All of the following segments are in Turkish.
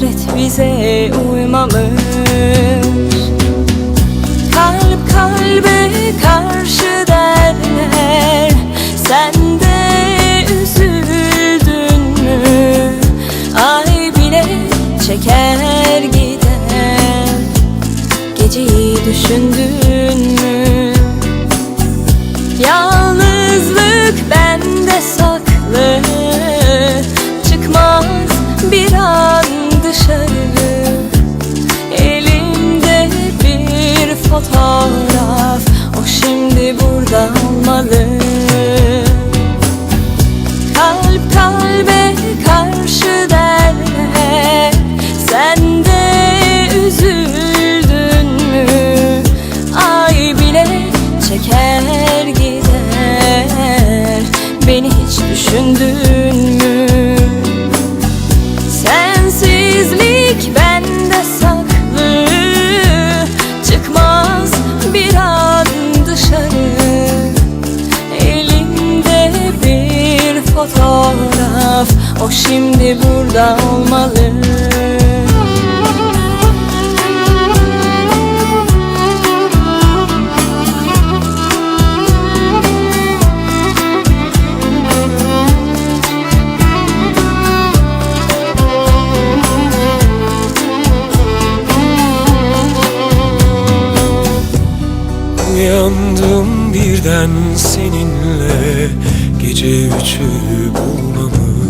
Hasret bize uymamış Kalp kalbe karşı derler Sen de üzüldün mü? Ay bile çeker gider Geceyi düşündün mü? Yalnızlık bende saklı bir O şimdi burada olmalı. Uyandım birden seninle. Gece üçü bulmamış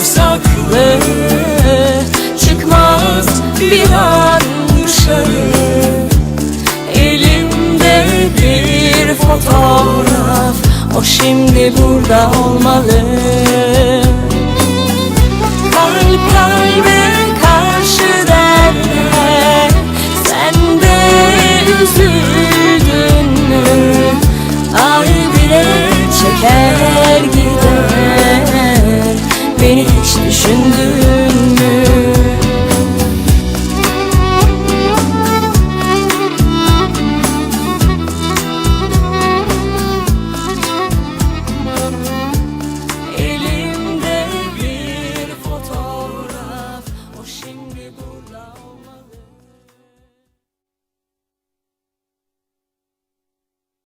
saklı Çıkmaz bir an dışarı. Elimde bir fotoğraf O şimdi burada olmalı